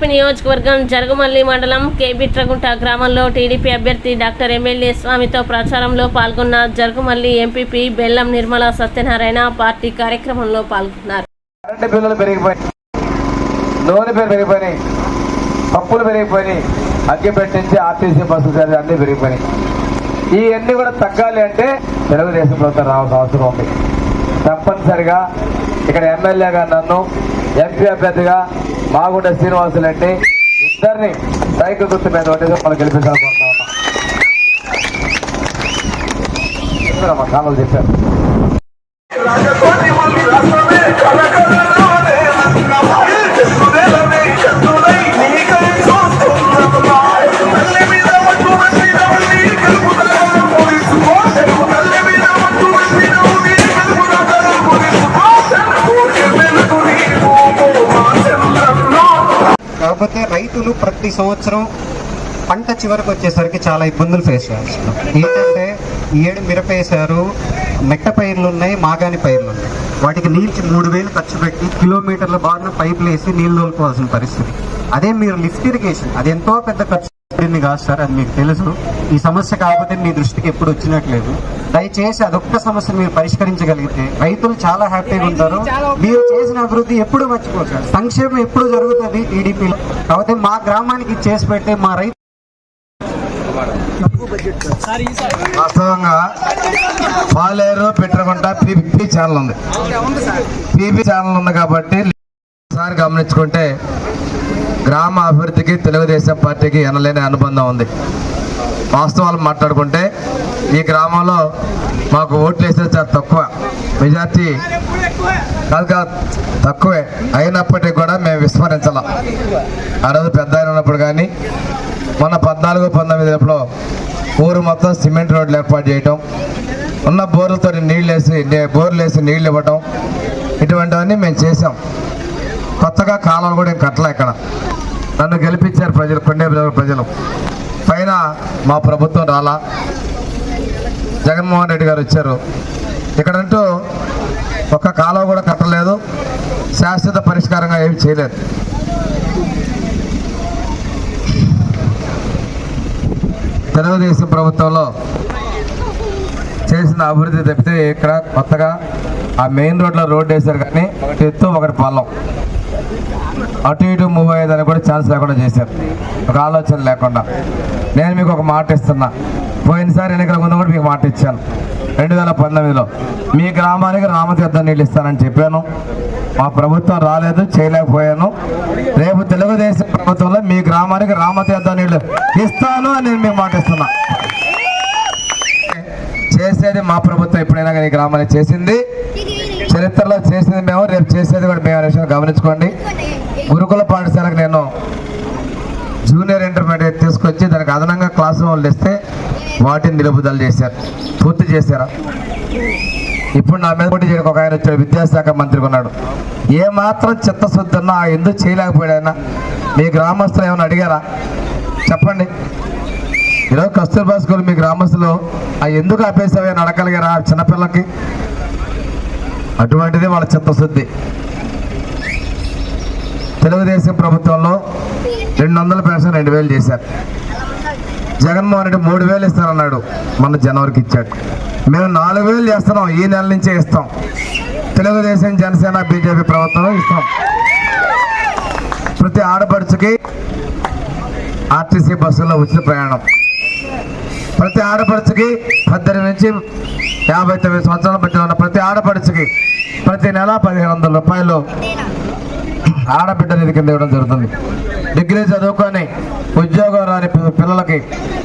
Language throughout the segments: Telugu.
తాడేపల్లిగూడెంపల్లి నియోజకవర్గం జరుగుమల్లి మండలం కేబిట్రగుంట గ్రామంలో టీడీపీ అభ్యర్థి డాక్టర్ ఎమ్మెల్యే స్వామితో ప్రచారంలో పాల్గొన్న జరగమల్లి ఎంపీపీ బెల్లం నిర్మల సత్యనారాయణ పార్టీ కార్యక్రమంలో పాల్గొన్నారు. బిల్లులు పెరిగిపోయినాయి. నూనె పేరు పెరిగిపోయినాయి. పప్పులు పెరిగిపోయినాయి. అగ్గి పెట్టించి ఆర్టీసీ బస్సు ఛార్జీ అన్నీ పెరిగిపోయినాయి. ఇవన్నీ కూడా తగ్గాలి అంటే తెలుగుదేశం ప్రభుత్వం రావాల్సిన అవసరం ఉంది. తప్పనిసరిగా ఇక్కడ ఎమ్మెల్యేగా నన్ను ఎంపీ అభ్యర్థిగా మాగుంట శ్రీనివాసులు అంటే ఇద్దరిని సైకిల్ గుర్తు మీద ఒకటి మనం గెలిపించాలనుకుంటున్నాం ఉన్నాం చెప్పారు కాకపోతే రైతులు ప్రతి సంవత్సరం పంట చివరికి వచ్చేసరికి చాలా ఇబ్బందులు ఫేస్ చేస్తున్నారు. ఏంటంటే ఈ ఏడు మిరప వేశారు మెట్ట పైర్లు ఉన్నాయి మాగాని పైర్లు ఉన్నాయి. వాటికి నీళ్ళు మూడు వేలు ఖర్చు పెట్టి కిలోమీటర్ల బారిన పైపులు వేసి నీళ్ళు తోలుకోవాల్సిన పరిస్థితి. అదే మీరు లిఫ్ట్ ఇరిగేషన్ అది ఎంతో పెద్ద ఖర్చు కాదు సార్ అది మీకు తెలుసు. ఈ సమస్య కాకపోతే మీ దృష్టికి ఎప్పుడు వచ్చినట్లేదు. దయచేసి అదొక్క సమస్య మీరు పరిష్కరించగలిగితే రైతులు చాలా హ్యాపీగా ఉంటారు. మీరు చేసిన అభివృద్ధి ఎప్పుడు మర్చిపోరు సార్ సంక్షేమం ఎప్పుడు జరుగుతుంది టీడీపీలో కాకపోతే మా గ్రామానికి చేసి పెడితే మా రైతు వాస్తవంగా పాలేరు పెట్టకుండా పీపీ ఛానల్ ఉంది. పీపీ ఛానల్ ఉంది కాబట్టి ఒకసారి గమనించుకుంటే గ్రామ అభివృద్ధికి తెలుగుదేశం పార్టీకి ఎనలేని అనుబంధం ఉంది. వాస్తవాలు మాట్లాడుకుంటే ఈ గ్రామంలో మాకు ఓట్లు వేసేది చాలా తక్కువ. మెజార్టీ కాదు కాదు తక్కువే. అయినప్పటికీ కూడా మేము విస్మరించాల. ఆ రోజు పెద్ద ఆయన ఉన్నప్పుడు కానీ మొన్న పద్నాలుగు పంతొమ్మిది పంతొమ్మిదిలో ఊరు మొత్తం సిమెంట్ రోడ్లు ఏర్పాటు చేయటం ఉన్న బోర్లతో నీళ్ళు వేసి నే- బోర్లు వేసి నీళ్ళు ఇవ్వటం ఇటువంటివన్నీ మేము చేసాం కొత్తగా కాలాలు కూడా ఏం కట్టలే ఇక్కడ. నన్ను గెలిపించారు ప్రజలు కొండే ప్రజలు. పైన మా ప్రభుత్వం రాలా. జగన్మోహన్ రెడ్డి గారు వచ్చారు. ఇక్కడంటూ ఒక్క కాలువ కూడా కట్టలేదు. శాశ్వత పరిష్కారంగా ఏమి చేయలేదు. తెలుగుదేశం ప్రభుత్వంలో చేసిన అభివృద్ధి తప్పితే ఇక్కడ కొత్తగా ఆ మెయిన్ రోడ్లో రోడ్డు వేశారు కానీ ఒకటి ఎత్తు ఒకటి పొలం. అటు ఇటు మూవ్ అయ్యేదని కూడా ఛాన్స్ లేకుండా చేశారు. ఒక ఆలోచన లేకుండా. నేను మీకు ఒక మాట ఇస్తున్నా. పోయినసారి ఎన్నికల ముందు కూడా మీకు మాట ఇచ్చాను. రెండు వేల పంతొమ్మిదిలో మీ గ్రామానికి రామతీర్థం నీళ్ళు ఇస్తానని చెప్పాను. మా ప్రభుత్వం రాలేదు చేయలేకపోయాను. రేపు తెలుగుదేశం ప్రభుత్వంలో మీ గ్రామానికి రామతీర్థం నీళ్ళు ఇస్తాను అని నేను మీకు మాట ఇస్తున్నా. చేసేది మా ప్రభుత్వం ఎప్పుడైనా కానీ ఈ గ్రామానికి చేసింది. చరిత్రలో చేసింది మేము రేపు చేసేది కూడా మేము అనే విషయం గమనించుకోండి. గురుకుల పాఠశాలకు నేను జూనియర్ ఇంటర్మీడియట్ తీసుకొచ్చి దానికి అదనంగా క్లాస్ రూమ్లు ఇస్తే వాటిని నిలుపుదల చేశారు. పూర్తి చేశారా. ఇప్పుడు నా మీద పోటీ చేయడానికి ఒక ఆయన వచ్చాడు విద్యాశాఖ మంత్రి ఉన్నాడు. ఏ మాత్రం చిత్తశుద్ధి ఆ ఎందుకు చేయలేకపోయాడైనా మీ గ్రామస్తులు ఏమైనా అడిగారా? చెప్పండి. ఈరోజు కస్తూర్బా స్కూల్ మీ గ్రామస్తులు ఆ ఎందుకు ఆపేసావే అని అడగలిగారా చిన్నపిల్లకి? అటువంటిది వాళ్ళ చిత్తశుద్ధి. తెలుగుదేశం ప్రభుత్వంలో రెండు వందల పెన్షన్ రెండు వేలు చేశారు. జగన్మోహన్ రెడ్డి మూడు వేలు ఇస్తానన్నాడు. మన జనవరికి ఇచ్చాడు. మేము నాలుగు వేలు చేస్తున్నాం. ఈ నెల నుంచే ఇస్తాం. తెలుగుదేశం జనసేన బీజేపీ ప్రభుత్వంలో ఇస్తాం. ప్రతి ఆడపడుచుకి ఆర్టీసీ బస్సులో ఉచిత ప్రయాణం. ప్రతి ఆడపడుచుకి పద్దెనిమిది నుంచి యాభై తొమ్మిది సంవత్సరాల మధ్య ఉన్న ప్రతి ఆడపడుచుకి ప్రతి నెల పదిహేను వందల రూపాయలు ఆడబిడ్డ నిధి కింద ఇవ్వడం జరుగుతుంది. డిగ్రీ చదువుకొని ఉద్యోగం రాని పిల్లలకి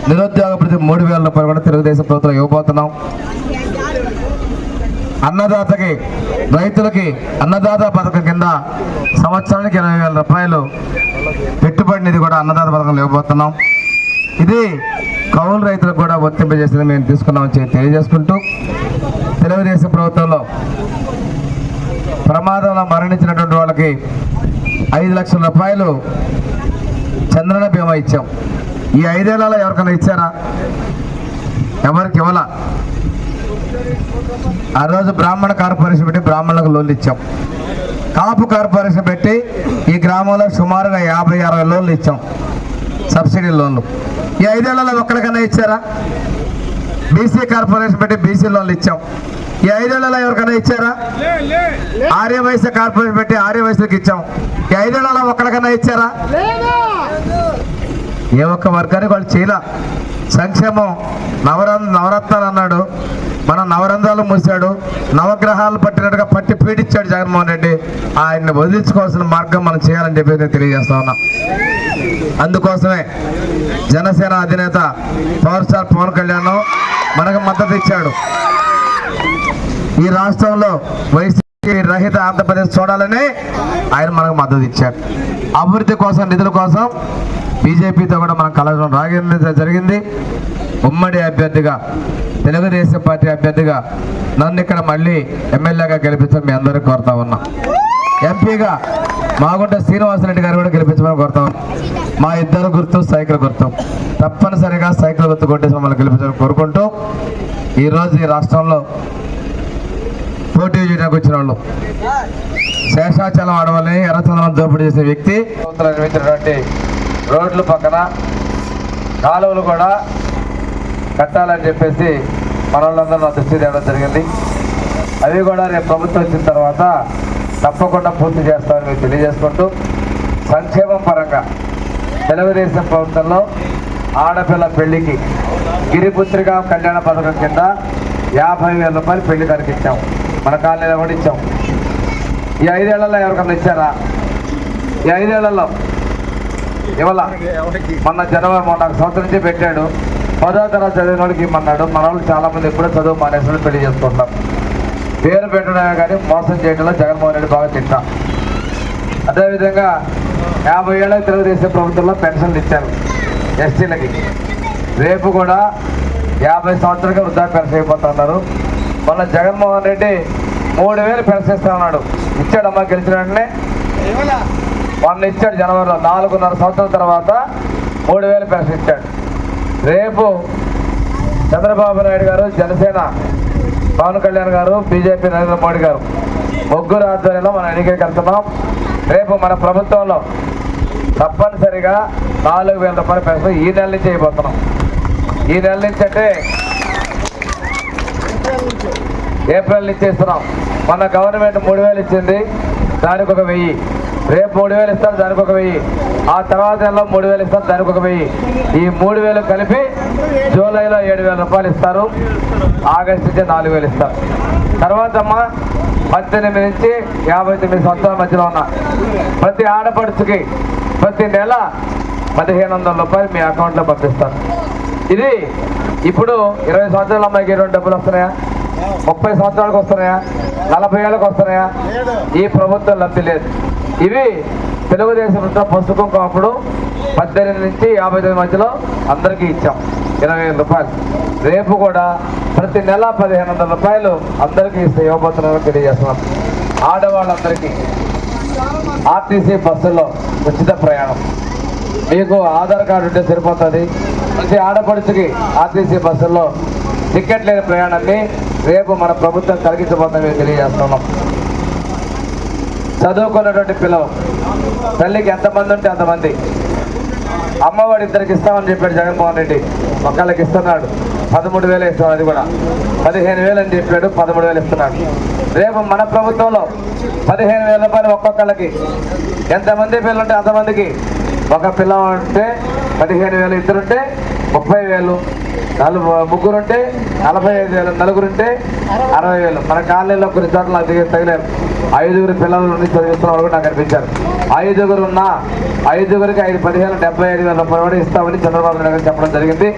నిరుద్యోగ ప్రతి మూడు వేల రూపాయలు కూడా తెలుగుదేశం ప్రభుత్వం ఇవ్వబోతున్నాం. అన్నదాతకి రైతులకి అన్నదాత పథకం కింద సంవత్సరానికి ఇరవై వేల రూపాయలు పెట్టుబడి నిధి కూడా అన్నదాత పథకంలో ఇవ్వబోతున్నాం. ఇది కౌలు రైతులకు కూడా వర్తింపజేసింది మేము తీసుకున్నామని చెప్పి తెలియజేసుకుంటూ తెలుగుదేశం ప్రభుత్వంలో ప్రమాదంలో మరణించినటువంటి వాళ్ళకి ఐదు లక్షల రూపాయలు చంద్రన బీమా ఇచ్చాం. ఈ ఐదేళ్ళలో ఎవరికైనా ఇచ్చారా? ఎవరికి ఇవ్వాల? ఆ రోజు బ్రాహ్మణ కార్పొరేషన్ పెట్టి బ్రాహ్మణులకు లోన్లు ఇచ్చాం. కాపు కార్పొరేషన్ పెట్టి ఈ గ్రామంలో సుమారుగా యాభై అరవై లోన్లు ఇచ్చాం. సబ్సిడీ లోన్లు. ఈ ఐదేళ్ళలో ఒక్కరికైనా ఇచ్చారా? బీసీ కార్పొరేషన్ పెట్టి బీసీ లోన్లు ఇచ్చాం. ఈ ఐదేళ్ళలో ఎవరికైనా ఇచ్చారా? ఆర్య కార్పొరేషన్ పెట్టి ఆర్య ఇచ్చాం. ఈ ఐదేళ్ళలో ఒక్కడికన్నా ఇచ్చారా? ఏ ఒక్క వర్గానికి వాళ్ళు చేయలే. సంక్షేమం నవర నవరత్నాలు అన్నాడు. మన నవరంధ్రాలు మూసాడు నవగ్రహాలు పట్టినట్టుగా పట్టి పీడించాడు జగన్మోహన్ రెడ్డి. ఆయన్ని వదిలించుకోవాల్సిన మార్గం మనం చేయాలని చెప్పి నేను తెలియజేస్తా ఉన్నా. అందుకోసమే జనసేన అధినేత పవర్ స్టార్ పవన్ కళ్యాణ్ మనకు మద్దతు ఇచ్చాడు. ఈ రాష్ట్రంలో వైసీపీ రహిత ఆంధ్రప్రదేశ్ చూడాలని ఆయన మనకు మద్దతు ఇచ్చారు. అభివృద్ధి కోసం నిధుల కోసం బీజేపీతో కూడా మనం కలవడం రాగింది జరిగింది. ఉమ్మడి అభ్యర్థిగా తెలుగుదేశం పార్టీ అభ్యర్థిగా నన్ను ఇక్కడ మళ్ళీ ఎమ్మెల్యేగా గెలిపించడం మీ అందరికీ కోరుతా ఉన్నా. ఎంపీగా మాగుంట శ్రీనివాసరెడ్డి గారు కూడా గెలిపించమని కోరుతాం మా ఇద్దరు గుర్తు సైకిల్ గుర్తు. తప్పనిసరిగా సైకిల్ గుర్తు కొట్టేసి మమ్మల్ని గెలిపించాలని కోరుకుంటూ ఈరోజు ఈ రాష్ట్రంలో పోటీ చేయడానికి వచ్చిన వాళ్ళు. శేషాచలం అడవులని ఎర్రచందనం దోపిడీ చేసే వ్యక్తి. నిర్మించినటువంటి రోడ్ల పక్కన కాలువలు కూడా కట్టాలని చెప్పేసి మన వాళ్ళందరూ నా దృష్టి తేవడం జరిగింది. అవి కూడా రేపు ప్రభుత్వం వచ్చిన తర్వాత తప్పకుండా పూర్తి చేస్తామని మీకు తెలియజేసుకుంటూ సంక్షేమం పరంగా తెలుగుదేశం ప్రభుత్వంలో ఆడపిల్ల పెళ్ళికి గిరిపుత్రిక కళ్యాణ పథకం కింద యాభై వేల రూపాయలు పెళ్ళి కనిపించాము మన కాలనీలో కూడా ఇచ్చాం. ఈ ఐదేళ్ళలో ఎవరికన్నా ఇచ్చారా? ఈ ఐదేళ్ళలో ఇవాళ మొన్న జనవరి మొన్న ఒక సంవత్సరం నుంచి పెట్టాడు. పదో తరగతి చదివిన వాళ్ళకి ఇమ్మన్నాడు. మన వాళ్ళు చాలామంది ఎప్పుడో చదువు మానేసిన పెళ్ళి చేసుకుంటాం పేరు పెట్టడమే కానీ మోసం చేయడంలో జగన్మోహన్ రెడ్డి బాగా తింటాం అదేవిధంగా యాభై ఏళ్ళ తెలుగుదేశం ప్రభుత్వంలో పెన్షన్లు ఇచ్చారు ఎస్టీలకి రేపు కూడా యాభై సంవత్సరాలుగా వృద్ధాప్య పెన్షన్ అయిపోతున్నారు మొన్న జగన్మోహన్ రెడ్డి మూడు వేలు పెన్షన్ ఇస్తా ఉన్నాడు ఇచ్చాడమ్మా గెలిచిన వెంటనే. మొన్న ఇచ్చాడు జనవరిలో. నాలుగున్నర సంవత్సరాల తర్వాత మూడు వేలు పెన్షన్ ఇచ్చాడు రేపు చంద్రబాబు నాయుడు గారు జనసేన పవన్ కళ్యాణ్ గారు బీజేపీ నరేంద్ర మోడీ గారు ముగ్గురు ఆధ్వర్యంలో మనం ఎన్నికలకు వెళ్తున్నాం. రేపు మన ప్రభుత్వంలో తప్పనిసరిగా నాలుగు వేల రూపాయల పెన్షన్ ఈ నెల నుంచి అయిపోతున్నాం. ఈ నెల నుంచి అంటే ఏప్రిల్ నుంచి ఇస్తున్నాం. మన గవర్నమెంట్ మూడు వేలు ఇచ్చింది దానికి ఒక వెయ్యి. రేపు మూడు వేలు ఇస్తారు దానికి ఒక వెయ్యి. ఆ తర్వాత నెలలో మూడు వేలు ఇస్తారు దానికి ఒక వెయ్యి. ఈ మూడు వేలు కలిపి జూలైలో ఏడు వేల రూపాయలు ఇస్తారు. ఆగస్టు నుంచి నాలుగు వేలు ఇస్తారు. తర్వాత అమ్మ పద్దెనిమిది నుంచి యాభై తొమ్మిది సంవత్సరాల మధ్యలో ఉన్న ప్రతి ఆడపడుచుకి ప్రతి నెల పదిహేను వందల రూపాయలు మీ అకౌంట్లో పంపిస్తారు. ఇది ఇప్పుడు ఇరవై సంవత్సరాల అమ్మాయికి ఎటువంటి డబ్బులు వస్తున్నాయా? ముప్పై సంవత్సరాలకు వస్తున్నాయా? నలభై ఏళ్ళకి వస్తున్నాయా? ఈ ప్రభుత్వం లబ్ధి లేదు. ఇవి తెలుగుదేశం పుస్తకం కాపుడు పద్దెనిమిది నుంచి యాభై తొమ్మిది మధ్యలో అందరికీ ఇచ్చాం. ఇరవై ఐదు రూపాయలు. రేపు కూడా ప్రతి నెల పదిహేను వందల రూపాయలు అందరికీ ఇస్తే ఇవ్వబోతున్నారని తెలియజేస్తున్నాం. ఆడవాళ్ళందరికీ. ఆర్టీసీ బస్సుల్లో ఉచిత ప్రయాణం. మీకు ఆధార్ కార్డు ఉంటే సరిపోతుంది. ప్రతి ఆడపడుచుకి ఆర్టీసీ బస్సుల్లో టికెట్ లేని ప్రయాణాన్ని రేపు మన ప్రభుత్వం కలిగించబోతుందని తెలియజేస్తున్నాం. చదువుకున్నటువంటి పిల్లలు తల్లికి ఎంతమంది ఉంటే అంతమంది. అమ్మఒడి ఇద్దరికి ఇస్తామని చెప్పాడు జగన్మోహన్ రెడ్డి. ఒకళ్ళకి ఇస్తున్నాడు. పదమూడు వేలు ఇస్తాం అది కూడా. పదిహేను వేలు అని చెప్పాడు పదమూడు వేలు ఇస్తున్నాడు. రేపు మన ప్రభుత్వంలో పదిహేను వేల రూపాయలు ఒక్కొక్కళ్ళకి. ఎంతమంది పిల్లలు ఉంటే అంతమందికి? ఒక పిల్ల ఉంటే పదిహేను వేలు ఇద్దరుంటే ముప్పై వేలు నలుగు ముగ్గురుంటే నలభై ఐదు వేలు నలుగురుంటే అరవై వేలు. మన కాలనీలో కొన్ని చోట్ల నాకు తగిలారు. ఐదుగురు పిల్లల నుండి చదివిస్తున్న వాళ్ళు నాకు కనిపించారు ఐదుగురు ఉన్నా ఐదుగురికి ఐదు పదిహేను డెబ్బై ఐదు వేల రూపాయలు కూడా ఇస్తామని చంద్రబాబు నాయుడు గారు చెప్పడం జరిగింది.